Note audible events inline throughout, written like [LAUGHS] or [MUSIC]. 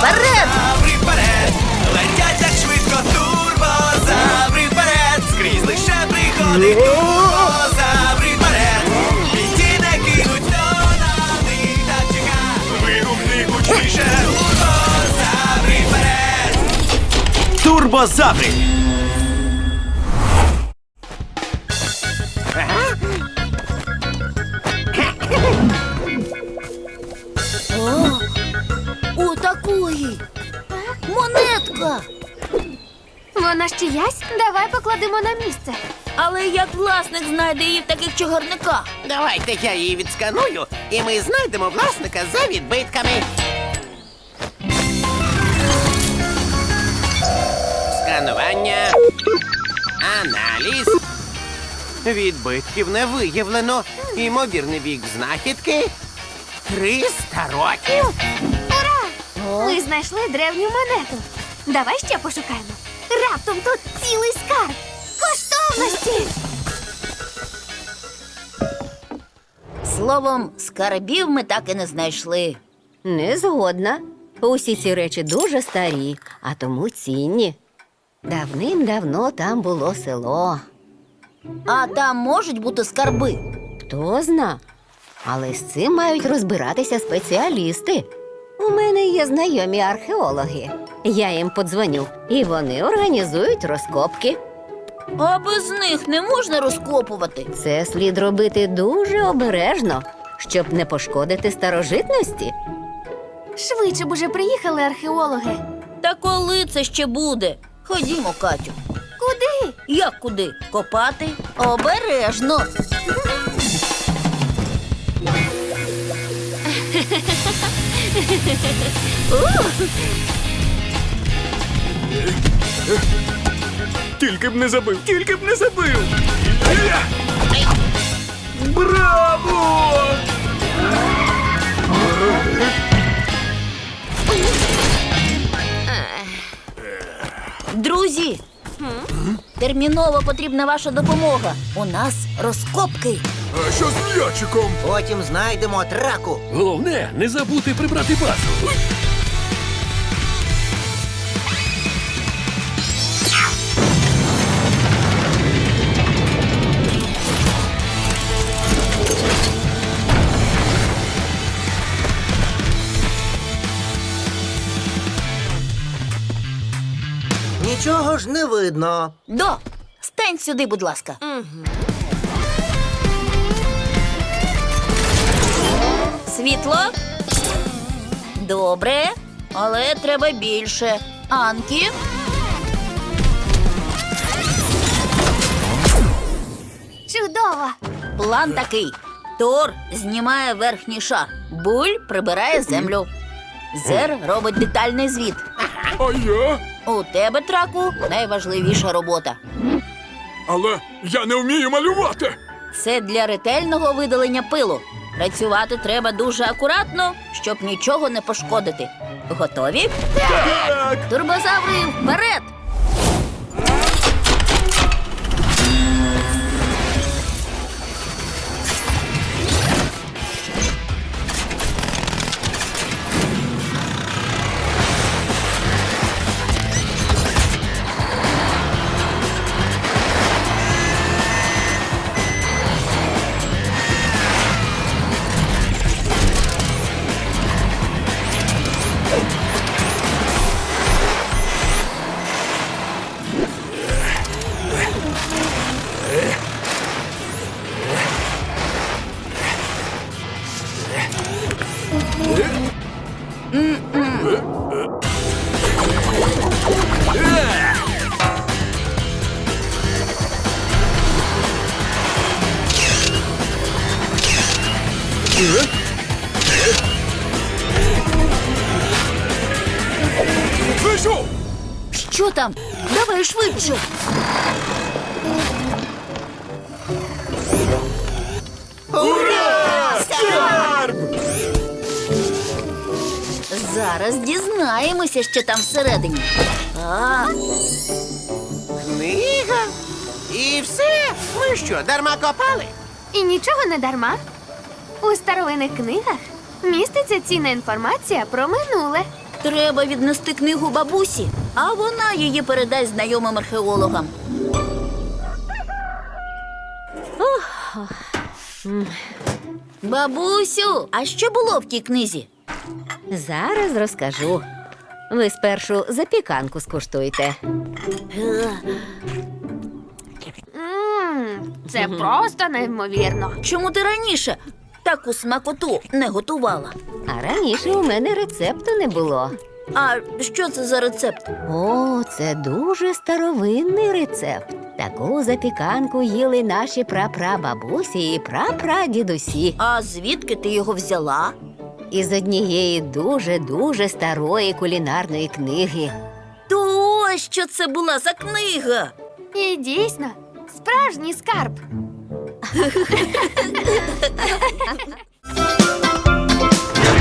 вперед! вперед! Летять як швидко турбозаври вперед! Скрізь лише приходить турбозаври вперед! Літі не кинуть до нами та чека! Вигукни гучніше! Турбозаври вперед! Турбозаври! Вона ж чиясь? Давай покладемо на місце. Але як власник знайде її в таких чогарниках? Давайте я її відсканую, і ми знайдемо власника за відбитками. Сканування. Аналіз. Відбитків не виявлено. Ймовірний вік знахідки. 300 років. Ми знайшли древню монету. Давай ще пошукаємо. Раптом тут цілий скарб. Коштовності. Словом, скарбів ми так і не знайшли. Не згодна. Усі ці речі дуже старі, а тому цінні. Давним-давно там було село. А там можуть бути скарби. Хто зна? Але з цим мають розбиратися спеціалісти. У мене є знайомі археологи. Я їм подзвоню, і вони організують розкопки. А без них не можна розкопувати. Це слід робити дуже обережно, щоб не пошкодити старожитності. Швидше б уже приїхали археологи. Та коли це ще буде? Ходімо, Катю. Куди? Як куди? Копати? Обережно. Тільки б не забив, тільки б не забив! Браво! Друзі, терміново потрібна ваша допомога. У нас розкопки. А що з м'ячиком? Потім знайдемо траку. Головне, не забути прибрати базу. Ж не видно. До, стань сюди, будь ласка. Світло? Добре, але треба більше. Анкі? Чудово. План такий: Тор знімає верхній шар, буль прибирає землю. Зер робить детальний звіт. А я? У тебе, траку, найважливіша робота. Але я не вмію малювати. Це для ретельного видалення пилу. Працювати треба дуже акуратно, щоб нічого не пошкодити. Готові? Так! Турбозаври вперед! Що там? Давай швидше. Що там всередині. А, Книга. І все. Ми що, дарма копали? І нічого не дарма. У старовинних книгах міститься цінна інформація про минуле. треба віднести книгу бабусі, а вона її передасть знайомим археологам. Бабусю, а що було в тій книзі? Зараз розкажу. Ви спершу запіканку скуштуйте. Це просто неймовірно. Чому ти раніше таку смакоту не готувала? А раніше у мене рецепту не було. А що це за рецепт? О, це дуже старовинний рецепт. Таку запіканку їли наші прапрабабусі і прапрадідусі А звідки ти його взяла? Із однієї дуже дуже старої кулінарної книги. То ось що це була за книга. І дійсно, справжній скарб.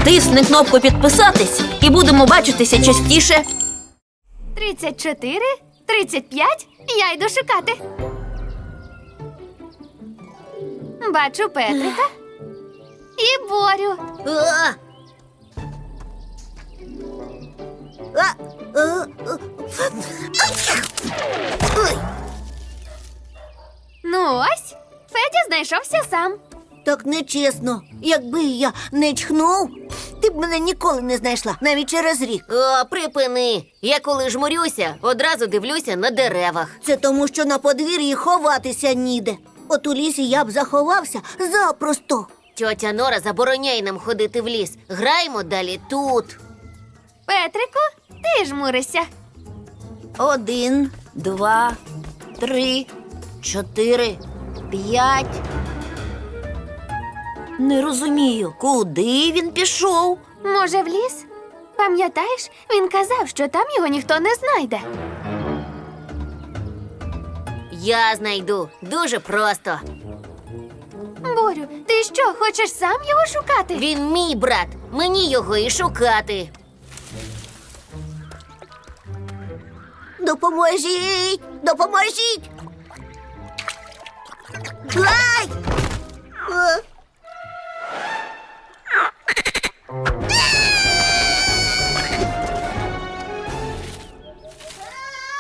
Тисни кнопку підписатись і будемо бачитися частіше. 34, 35, я йду шукати. Бачу Петрика і Борю. А! А! А! Ой, Ну ось, Федя знайшовся сам. Так нечесно. Якби я не чхнув, ти б мене ніколи не знайшла, навіть через рік. О, припини! Я коли жмурюся, одразу дивлюся на деревах. Це тому, що на подвір'ї ховатися ніде. От у лісі я б заховався запросто. Тьотя Нора забороняє нам ходити в ліс. Граємо далі тут. Петрику, ти жмуришся. Один, два, три, чотири, п'ять. Не розумію, куди він пішов. Може, в ліс? Пам'ятаєш, він казав, що там його ніхто не знайде. Я знайду дуже просто. Борю, ти що, хочеш сам його шукати? Він мій брат. Мені його і шукати. Допоможіть! Допоможіть! Ай! Е,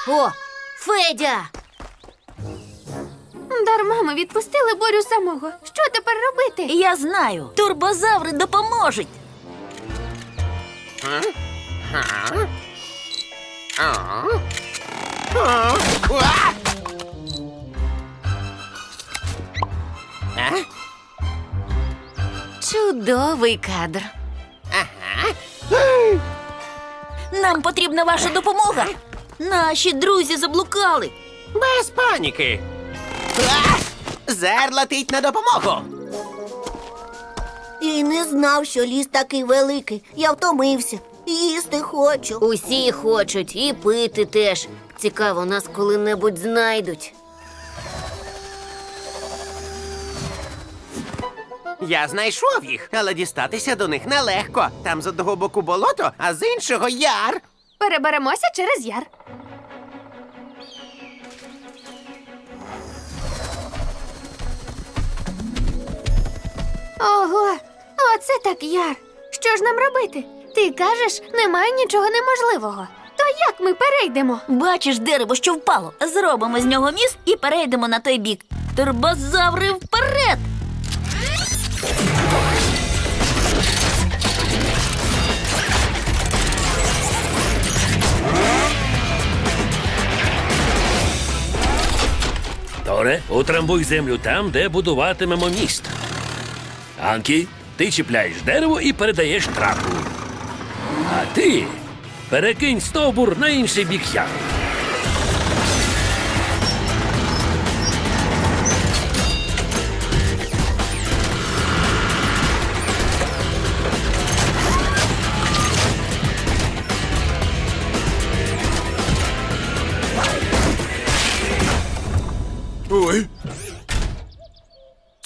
О, Федя! Дарма ми відпустили Борю самого. Що тепер робити? Я знаю, турбозаври допоможуть. Чудовий кадр. Нам потрібна ваша допомога. Наші друзі заблукали. Без паніки. Зер летить на допомогу. І не знав, що ліс такий великий. Я втомився. Їсти хочу. Усі хочуть і пити теж. Цікаво, нас коли-небудь знайдуть. Я знайшов їх, але дістатися до них нелегко. Там з одного боку болото, а з іншого яр. Переберемося через яр. Ого, оце так яр. Що ж нам робити? Ти кажеш, немає нічого неможливого. То як ми перейдемо? Бачиш дерево, що впало. Зробимо з нього міст і перейдемо на той бік. Турбозаври вперед! Торе, утрамбуй землю там, де будуватимемо міст. Анкі, ти чіпляєш дерево і передаєш трапу. А ти перекинь стовбур на інший бік яру.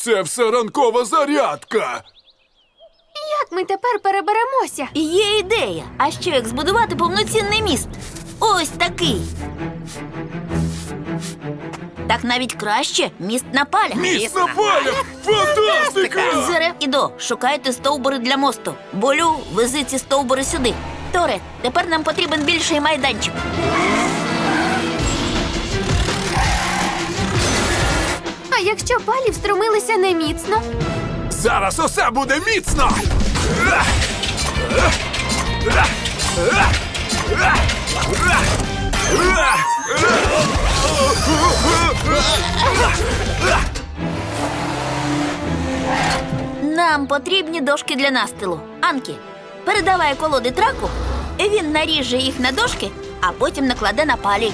Це все ранкова зарядка. Як ми тепер переберемося? Є ідея. А що як збудувати повноцінний міст? Ось такий. Так навіть краще міст на палях. Міст на палях! Фантастика! Зерев і до, шукайте стовбури для мосту. Болю, вези ці стовбури сюди. Торе, тепер нам потрібен більший майданчик. А якщо палі встромилися неміцно? Зараз усе буде міцно! Нам потрібні дошки для настилу. Анкі, передавай колоди траку, і він наріже їх на дошки, а потім накладе на палі.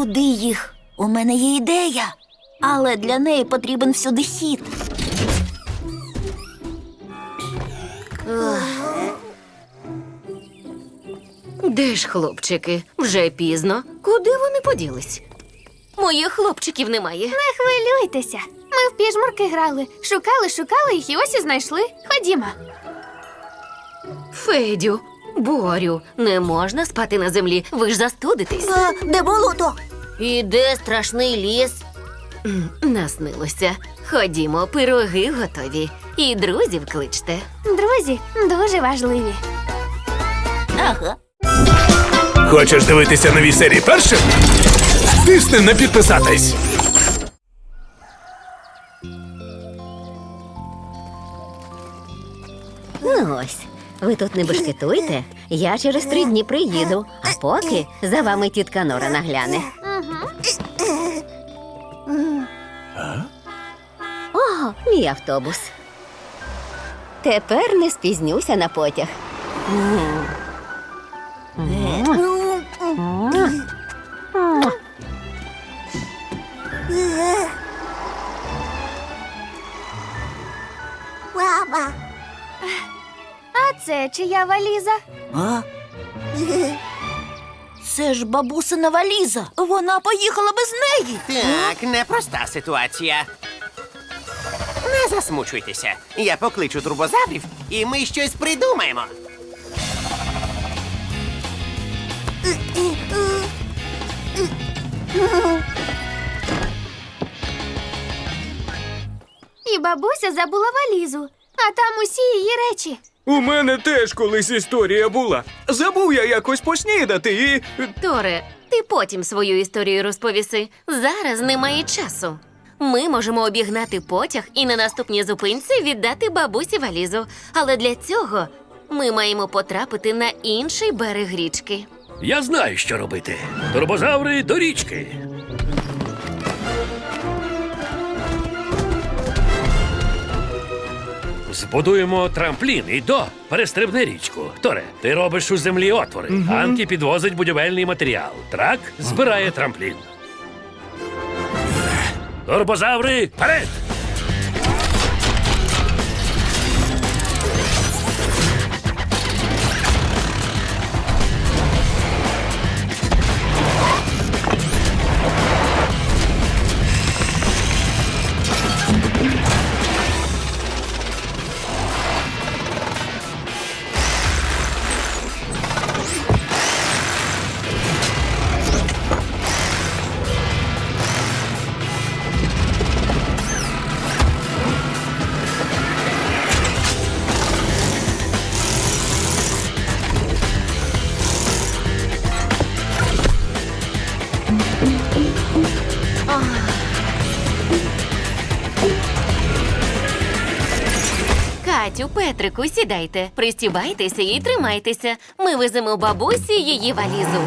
Не буди їх. У мене є ідея. Але для неї потрібен всюди хід. Де ж хлопчики? Вже пізно. Куди вони поділись? Моїх хлопчиків немає. Не хвилюйтеся. Ми в піжмурки грали. Шукали, шукали їх і ось і знайшли. Ходімо. Федю, Борю, не можна спати на землі. Ви ж застудитесь. А, де болото? І де страшний ліс? М, Наснилося. Ходімо, пироги готові. І друзів кличте. Друзі, дуже важливі. Ага. Хочеш дивитися нові серії першим? Тисни на підписатись. Ну ось, ви тут не бешкетуйте. Я через три дні приїду, а поки за вами тітка Нора нагляне. О, мій автобус. Тепер не спізнюся на потяг. Мама. А це чия валіза? А? Це ж бабусина валіза. Вона поїхала без неї. Так, непроста ситуація. Не засмучуйтеся. Я покличу турбозаврів, і ми щось придумаємо. І бабуся забула валізу, а там усі її речі. У мене теж колись історія була. Забув я якось поснідати і. Торе, ти потім свою історію розповіси. Зараз немає часу. Ми можемо обігнати потяг і на наступній зупинці віддати бабусі валізу. Але для цього ми маємо потрапити на інший берег річки. Я знаю, що робити. Турбозаври до річки. Збудуємо трамплін і до перестрибни річку. Торе, ти робиш у землі отвори. Анкі підвозить будівельний матеріал. Трак збирає трамплін. Турбозаври, вперед! Петрику, сідайте, пристібайтеся і тримайтеся. Ми веземо бабусі її валізу.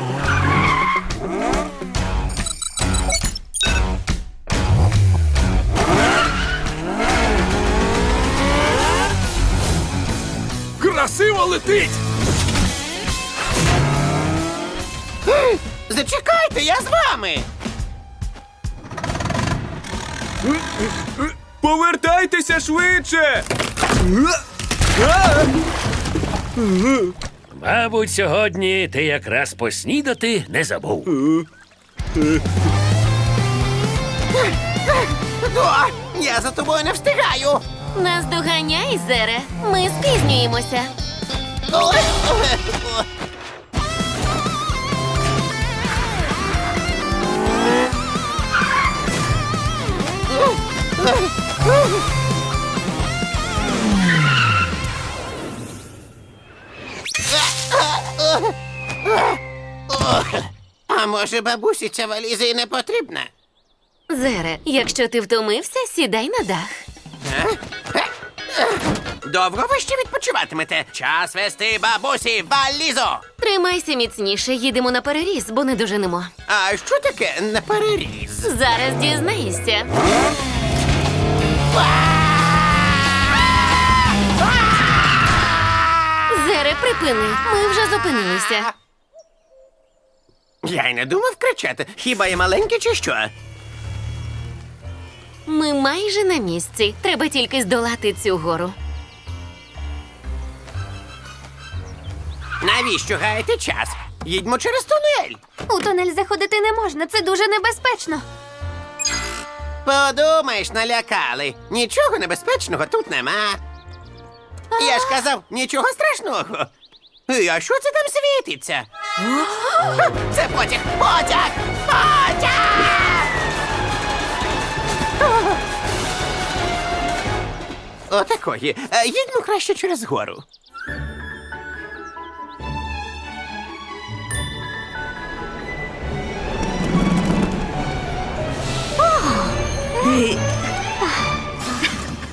Красиво летить! Зачекайте, я з вами. Повертайтеся швидше! Мабуть, сьогодні ти якраз поснідати не забув. О, я за тобою не встигаю. Нас доганяй, Зере. Ми спізнюємося. Ой, ой, ой. А може, бабусі ця валіза і не потрібна? Зере, якщо ти втомився, сідай на дах. Довго ви ще відпочиватимете? Час вести бабусі валізу! Тримайся міцніше, їдемо на переріз, бо не доженемо. А що таке на переріз? Зараз дізнаєшся. Зере, припини, ми вже зупинилися. Я й не думав кричати. Хіба я маленький чи що? Ми майже на місці. Треба тільки здолати цю гору. Навіщо гаяти час? Їдьмо через тунель. У тунель заходити не можна, це дуже небезпечно. Подумаєш, налякали. Нічого небезпечного тут нема. Я ж казав, нічого страшного. А що це там світиться? [GASPS] Це потяг! Потяг! Потяг! Отакої. Е, Їдьмо краще через гору.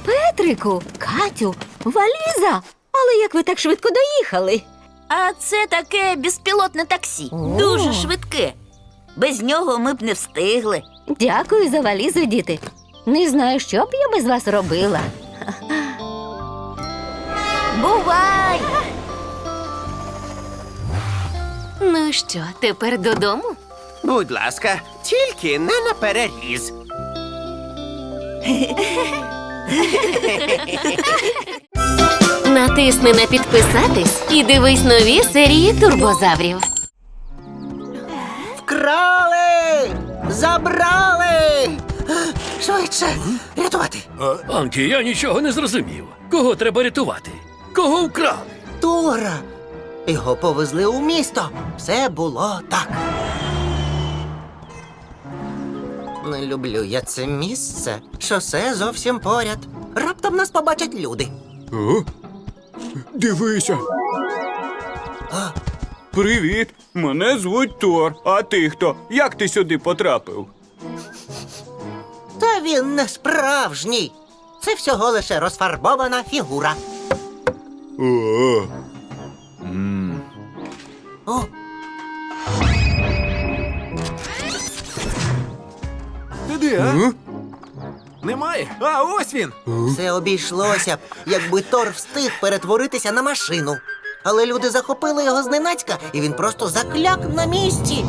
Петрику, Катю, валіза. Але як ви так швидко доїхали? А це таке безпілотне таксі. Дуже швидке. Без нього ми б не встигли. Дякую за валізу, діти. Не знаю, що б я без вас робила. Бувай! Ну що, тепер додому? Будь ласка, тільки не на переріз. Натисни на підписатись і дивись нові серії турбозаврів. Вкрали! Забрали! Швидше! Рятувати! Анкі, я нічого не зрозумів. Кого треба рятувати? Кого вкрали? Тура. Його повезли у місто. Все було так. Не люблю я це місце. Шосе зовсім поряд. Раптом нас побачать люди. О? Дивися. Привіт, мене звуть Тор. А ти хто? Як ти сюди потрапив? Та він не справжній. Це всього лише розфарбована фігура. О, О, Ти де, а? Немає. А, ось він. все обійшлося б, якби Тор встиг перетворитися на машину. Але люди захопили його зненацька, і він просто закляк на місці.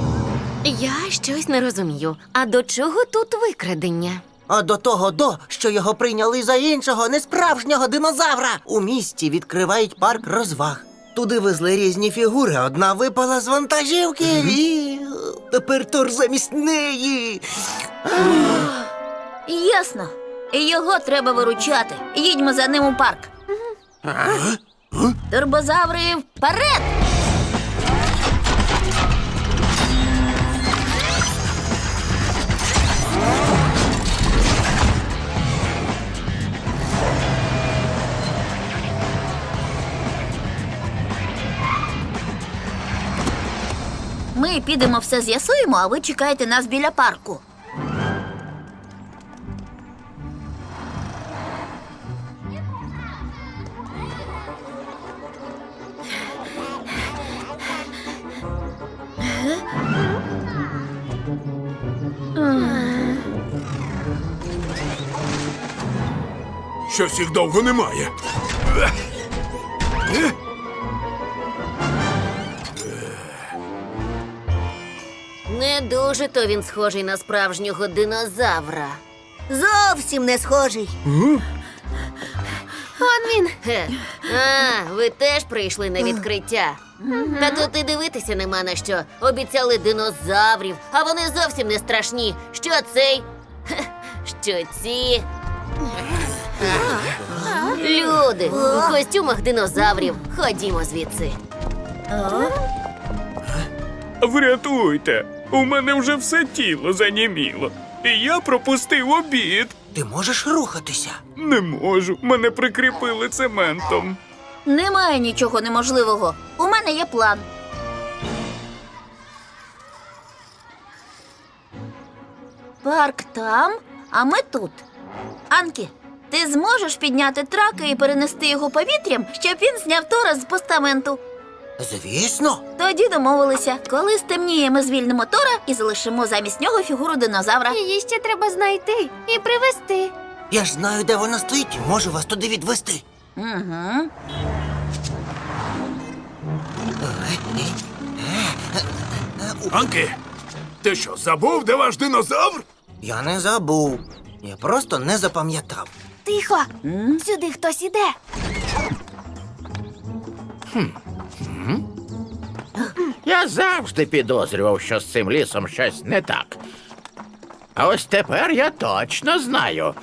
Я щось не розумію. А до чого тут викрадення? А до того до, що його прийняли за іншого несправжнього динозавра. У місті відкривають парк розваг. Туди везли різні фігури. Одна випала з вантажівки і тепер Тор замість неї. Ясно. Його треба виручати. Їдьмо за ним у парк. Турбозаври вперед! Ми підемо все з'ясуємо, а ви чекайте нас біля парку. Щось їх довго немає. Не дуже то він схожий на справжнього динозавра. Зовсім не схожий. Он він. Хе. А, ви теж прийшли на відкриття. Та тут і дивитися нема на що. Обіцяли динозаврів, а вони зовсім не страшні. Що цей? Хе, Що ці? Люди у костюмах динозаврів. Ходімо звідси. Врятуйте, у мене вже все тіло заніміло, і я пропустив обід. Ти можеш рухатися? Не можу. Мене прикріпили цементом. Немає нічого неможливого. У мене є план. Парк там, а ми тут. Анкі, ти зможеш підняти трака і перенести його повітрям, щоб він зняв Тора з постаменту. Звісно. Тоді домовилися, коли стемніє, ми звільнимо Тора і залишимо замість нього фігуру динозавра. Її ще треба знайти і привезти. Я ж знаю, де вона стоїть, можу вас туди відвести. Угу. Анкі, ти що, забув, де ваш динозавр? Я не забув. Я просто не запам'ятав. Тихо, сюди хтось іде. Я завжди підозрював, що з цим лісом щось не так. А ось тепер я точно знаю.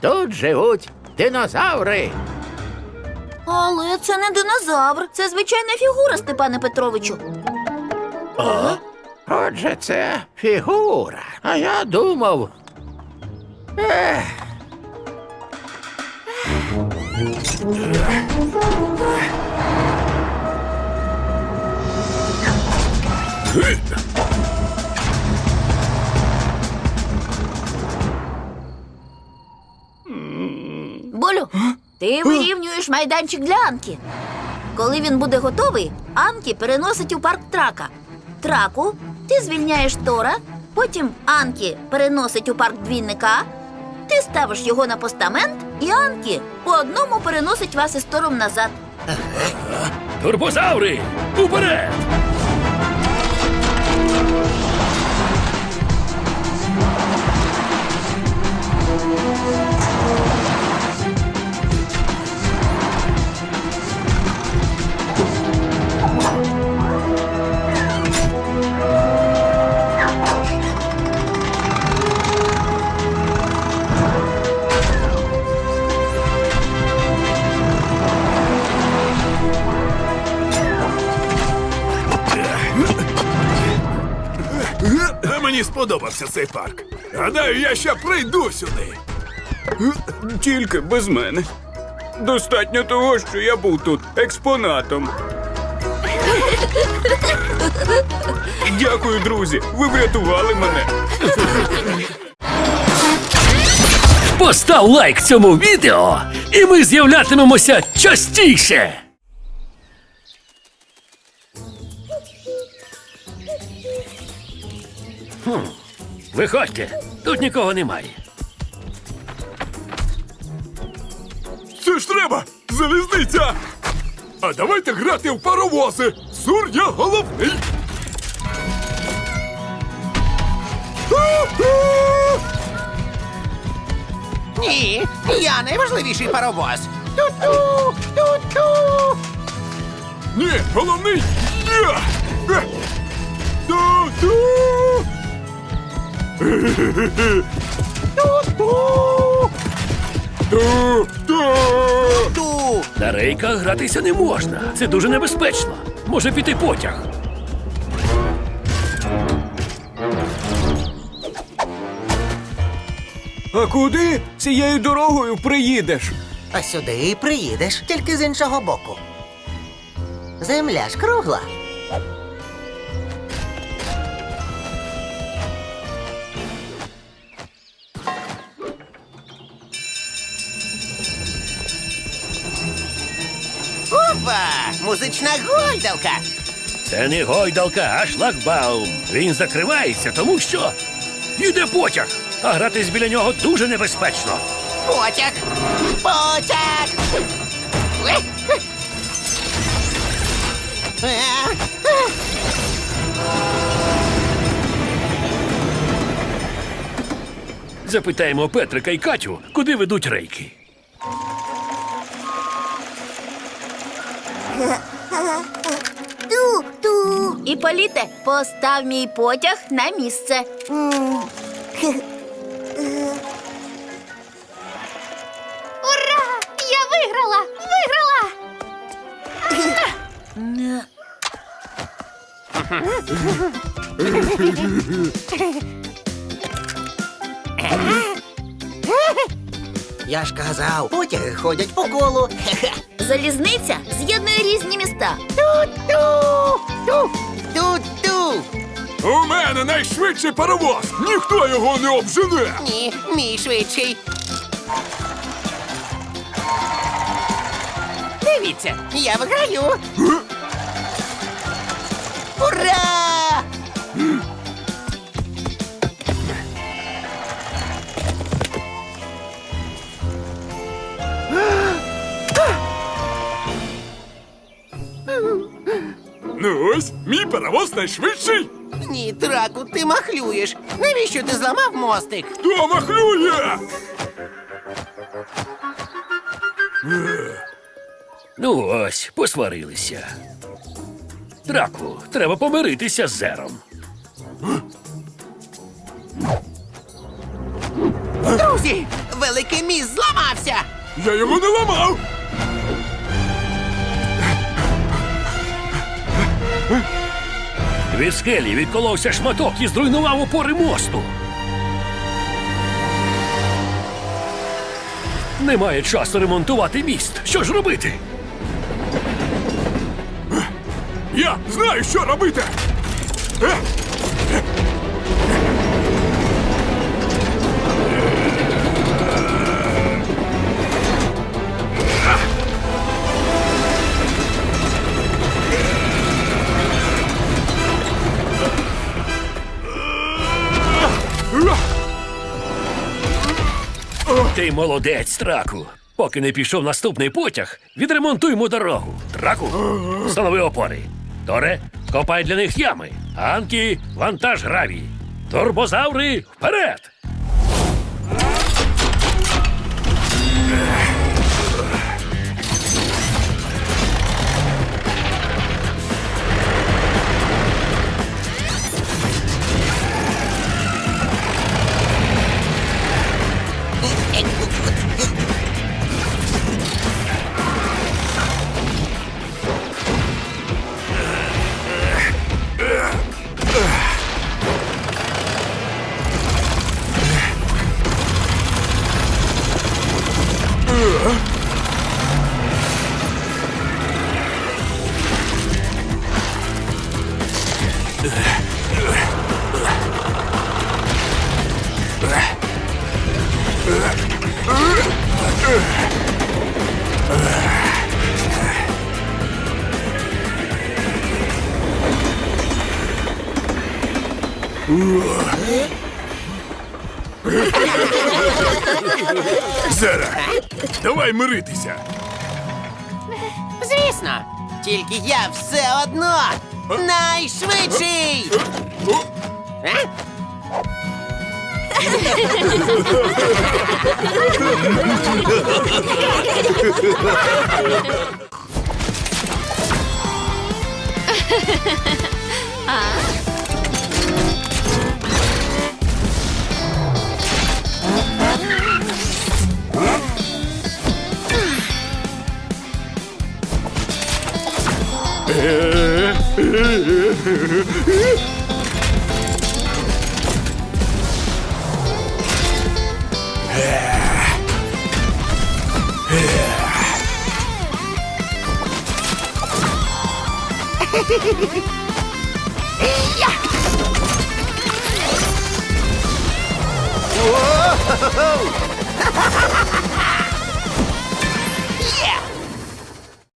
Тут живуть динозаври. Але це не динозавр, це звичайна фігура, Степане Петровичу. Отже, це фігура. А я думав. Ех. Болю, ти вирівнюєш майданчик для Анки. Коли він буде готовий, Анкі переносить у парк трака. Траку ти звільняєш Тора, потім Анкі переносить у парк двійника, ти ставиш його на постамент, і Анкі по одному переносить вас із стором назад. Турбозаври! Уперед! Сподобався цей парк. Гадаю, я ще прийду сюди. Тільки без мене. Достатньо того, що я був тут експонатом. Дякую, друзі. Ви врятували мене. Постав лайк цьому відео, і ми з'являтимемося частіше. Хм, виходьте, тут нікого немає. Це ж треба! Залізниця! А давайте грати в паровози! Сур я головний! Ні, я найважливіший паровоз. Ту-ту, ту-ту. Ні, головний! Я! Е! Ту-ту! Ту-ту. На рейках гратися не можна. Це дуже небезпечно. Може піти потяг. А куди цією дорогою приїдеш? А сюди і приїдеш, тільки з іншого боку. Земля ж кругла. Музична гойдалка. Це не гойдалка, а шлагбаум. Він закривається, тому що йде потяг, а гратись біля нього дуже небезпечно. Потяг. Потяг. Е, е. Запитаємо Петрика і Катю, куди ведуть рейки. Ту-ту. І політе, постав мій потяг на місце. Ура! Я виграла! Виграла! Я ж казав, потяги ходять по колу. Хе-хе. Залізниця з'єднує різні міста. Ту-ту. Ту. Ту-ту. У мене найшвидший паровоз! Ніхто його не обжене! Ні, мій швидший. Дивіться, я виграю. Ура! Паровоз найшвидший! Ні, траку, ти махлюєш. Навіщо ти зламав мостик? Хто махлює? Ну ось, посварилися. Драку, треба помиритися з зером. Друзі, великий міст зламався! Я його не ламав! Від скелі відколовся шматок і зруйнував опори мосту. Немає часу ремонтувати міст. Що ж робити? Я знаю, що робити! Е, Ти молодець, Траку. Поки не пішов наступний потяг, відремонтуймо дорогу. Траку, встанови опори. Торе, копай для них ями. Анкі, вантаж гравій. Турбозаври вперед! миритися. Звісно, тільки я все одно найшвидший. О, Е? [LAUGHS] Whoa!